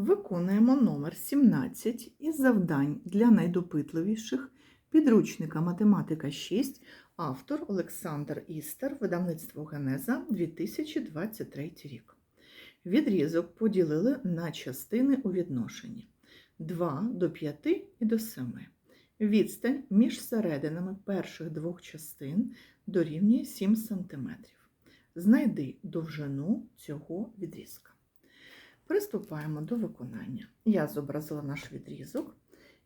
Виконуємо номер 17 із завдань для найдопитливіших підручника Математика 6, автор Олександр Істер, видавництво Генеза 2023 рік. Відрізок поділили на частини у відношенні 2 до 5 і до 7. Відстань між серединами перших двох частин дорівнює 7 см. Знайди довжину цього відрізка. Приступаємо до виконання. Я зобразила наш відрізок.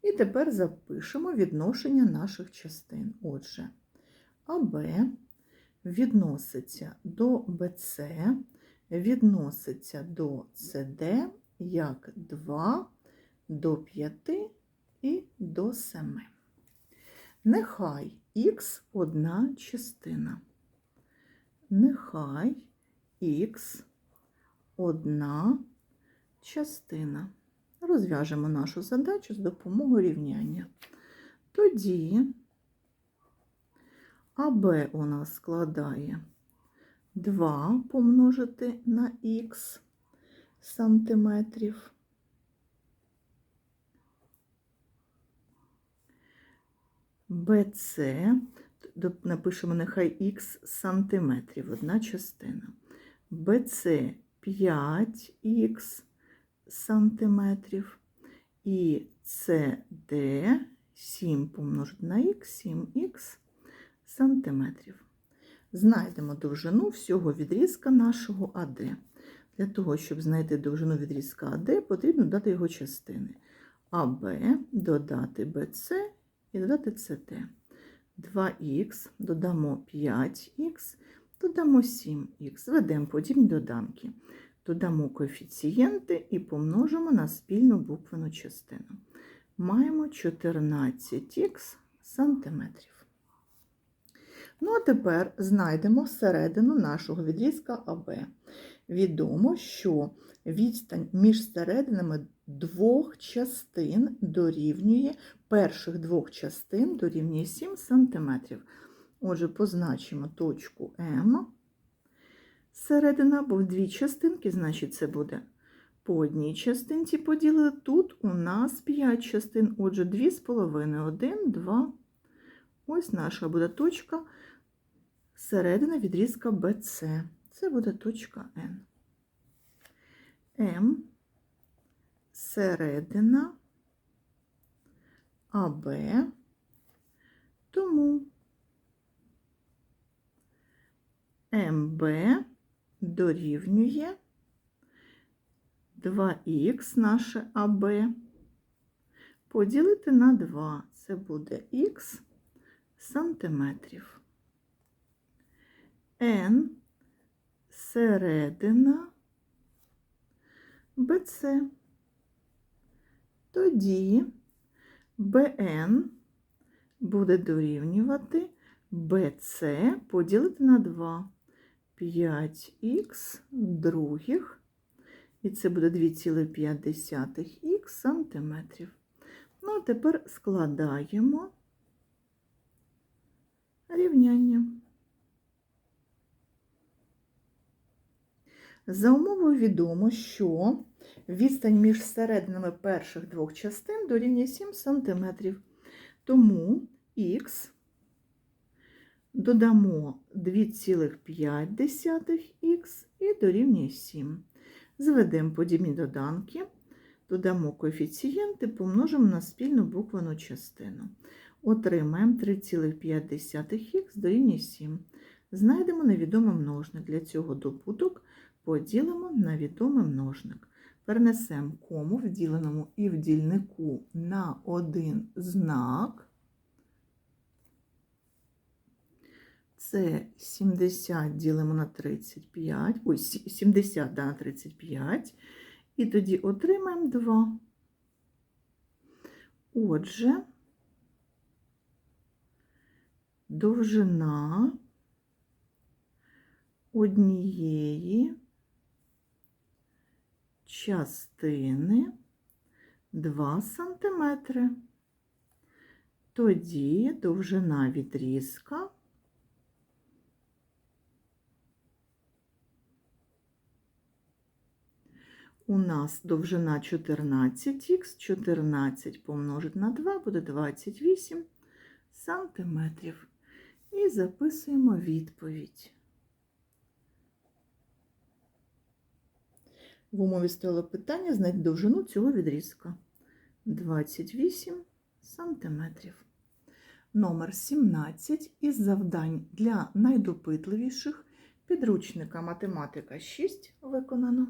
І тепер запишемо відношення наших частин. Отже, АБ відноситься до БЦ, відноситься до СД як 2 до 5 і до 7. Нехай х одна частина. Нехай х одна частина. Розв'яжемо нашу задачу з допомогою рівняння. Тоді АБ у нас складає 2 помножити на х сантиметрів. БЦ, напишемо нехай х сантиметрів, одна частина. БЦ 5х сантиметрів і CD 7 помножити на х, 7х сантиметрів. Знайдемо довжину всього відрізка нашого АД. Для того, щоб знайти довжину відрізка АД, потрібно дати його частини. АБ додати БЦ і додати СТ. 2х, додамо 5х, додамо 7х, ведемо подібні доданки. Додамо коефіцієнти і помножимо на спільну буквену частину. Маємо 14х сантиметрів. Ну, а тепер знайдемо середину нашого відрізка АБ. Відомо, що відстань між серединами двох частин дорівнює перших двох частин дорівнює 7 см. Отже, позначимо точку М. Середина, бо дві частинки, значить, це буде по одній частинці поділили. Тут у нас 5 частин, отже, 2,5, 1, 2. Ось наша буде точка середина відрізка BC. Це буде точка N. М середина АБ, тому МБ дорівнює 2х наше АБ поділити на 2. Це буде х сантиметрів. N середина БЦ. Тоді БН буде дорівнювати БЦ поділити на 2. 5х других, і це буде 2,5х сантиметрів. Ну, а тепер складаємо рівняння. За умовою відомо, що відстань між серединами перших двох частин дорівнює 7 см. Тому х додамо 2,5х і дорівнює 7. Зведемо подібні доданки, додамо коефіцієнти, помножимо на спільну буквену частину. Отримаємо 3,5х дорівнює 7. Знайдемо невідомий множник. Для цього добуток поділимо на відомий множник. Перенесемо кому в діленому і в дільнику на один знак. Це 70 ділимо на 35, ой, 70 да, на 35, і тоді отримаємо 2. Отже, довжина однієї частини 2 см. Тоді довжина відрізка у нас довжина 14х, 14 помножити на 2 буде 28 сантиметрів. І записуємо відповідь. В умові стояло питання знайти довжину цього відрізка. 28 сантиметрів. Номер 17 із завдань для найдопитливіших підручника математика 6 виконано.